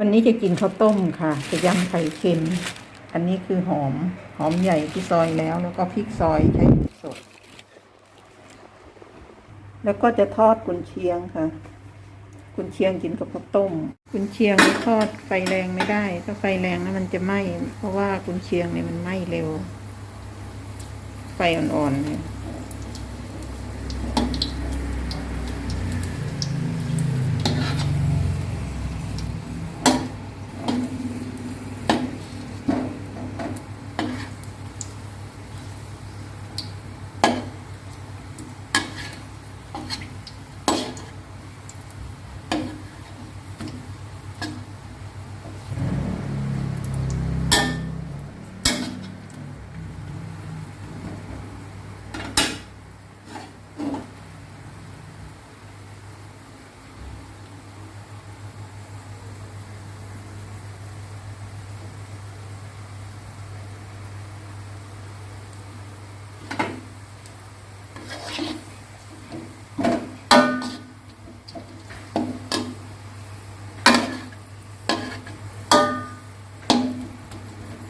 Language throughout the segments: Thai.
วันนี้จะกินข้าวต้มค่ะ จะยำไข่เค็ม อันนี้คือหอม หอมใหญ่ที่ซอยแล้ว แล้วก็พริกซอยใช้พริกสด แล้วก็จะทอดกุนเชียงค่ะ กุนเชียงกินกับข้าวต้ม กุนเชียงนี่ทอดไฟแรงไม่ได้ ถ้าไฟแรงนะมันจะไหม้ เพราะว่ากุนเชียงเนี่ยมันไหม้เร็ว ไฟอ่อนๆเนี่ย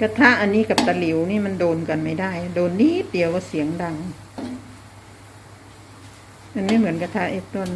กระทะอันนี้กับตะหลิวนี่มันโดนกันไม่ได้ โดนนิดเดียวก็เสียงดัง มันไม่เหมือนกระทะเอฟต้น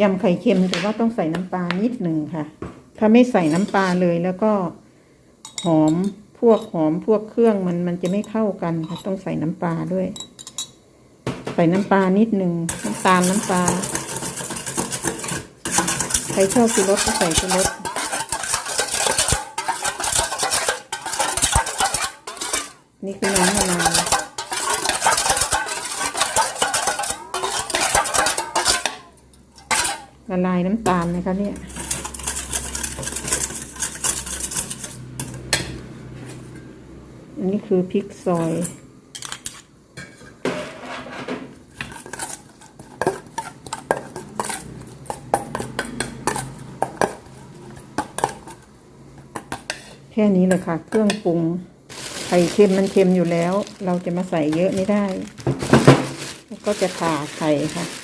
ยำไข่เค็มแต่ว่าต้องใส่น้ำปลานิดหนึ่งค่ะ ถ้าไม่ใส่น้ำปลาเลยแล้วก็หอมพวกหอมพวกเครื่องมันมันจะไม่เข้ากันค่ะต้องใส่น้ำปลาด้วย ใส่น้ำปลานิดหนึ่งน้ำตาลน้ำปลาใครชอบกินรสก็ใส่กินรสนี่คือน้ำมะนาว ละลายน้ำตาลนะคะเนี่ยอันนี้คือพริกซอยแค่นี้เลยค่ะ เครื่องปรุงไข่เค็มมันเค็มอยู่แล้ว เราจะมาใส่เยอะไม่ได้ ก็จะผ่าไข่ค่ะ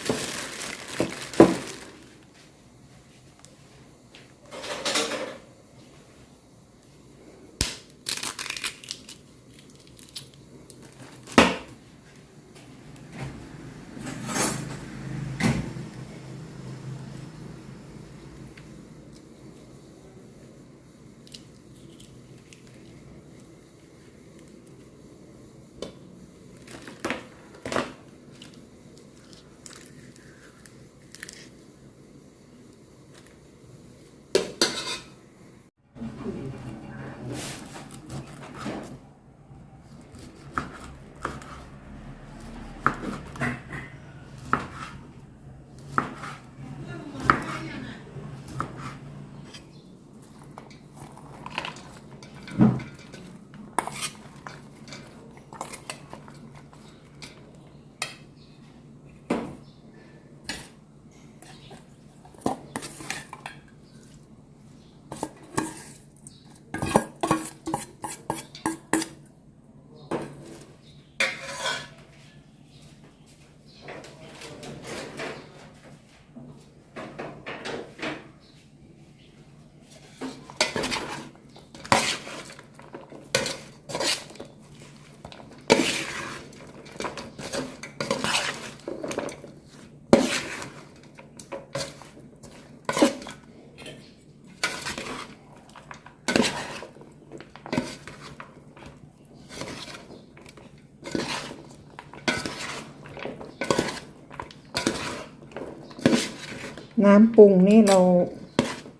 น้ำปรุงนี่เรา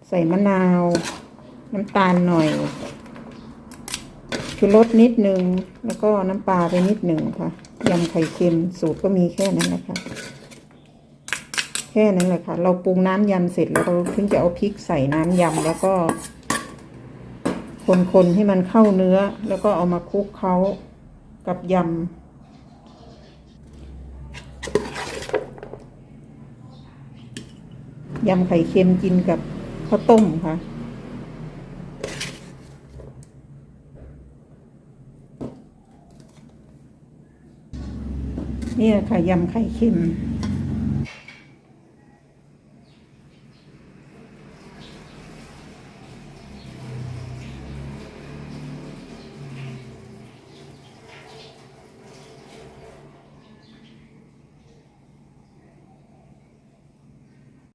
ใส่มะนาว น้ำตาลหน่อยชูรสนิดนึง แล้วก็น้ำปลาไปนิดหนึ่งค่ะยำไข่เค็มสูตรก็มีแค่นั้นแหละค่ะ แค่นั้นแหละค่ะ เราปรุงน้ำยำเสร็จแล้วเราถึงจะเอาพริกใส่น้ำยำแล้วก็ คนๆให้มันเข้าเนื้อ แล้วก็เอามาคลุกเคล้ากับยำ ยำไข่เค็มกินกับข้าวต้มค่ะ นี่แหละค่ะยำไข่เค็ม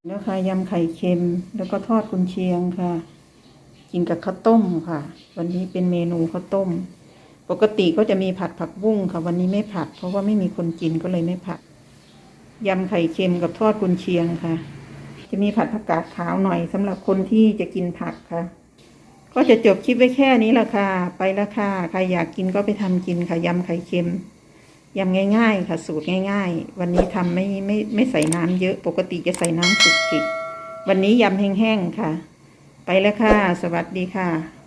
แล้วค่ะยำไข่เค็มแล้วก็ทอดกุนเชียงค่ะ กินกับข้าวต้มค่ะ วันนี้เป็นเมนูข้าวต้ม ปกติก็จะมีผัดผักบุ้งค่ะ วันนี้ไม่ผัด เพราะว่าไม่มีคนกินก็เลยไม่ผัดยำไข่เค็มกับทอดกุนเชียงค่ะ จะมีผัดผักกาดขาวหน่อยสำหรับคนที่จะกินผักค่ะ ก็จะจบคลิปไว้แค่นี้ละค่ะ ไปละค่ะใครอยากกินก็ไปทำกินค่ะยำไข่เค็ม ยำง่ายๆ ค่ะ สูตรง่าย ๆ วันนี้ทำไม่ไม่ไม่ใส่น้ำเยอะปกติจะใส่น้ำขุกขิกวันนี้ยำแห้งๆค่ะ ไปแล้วค่ะ สวัสดีค่ะ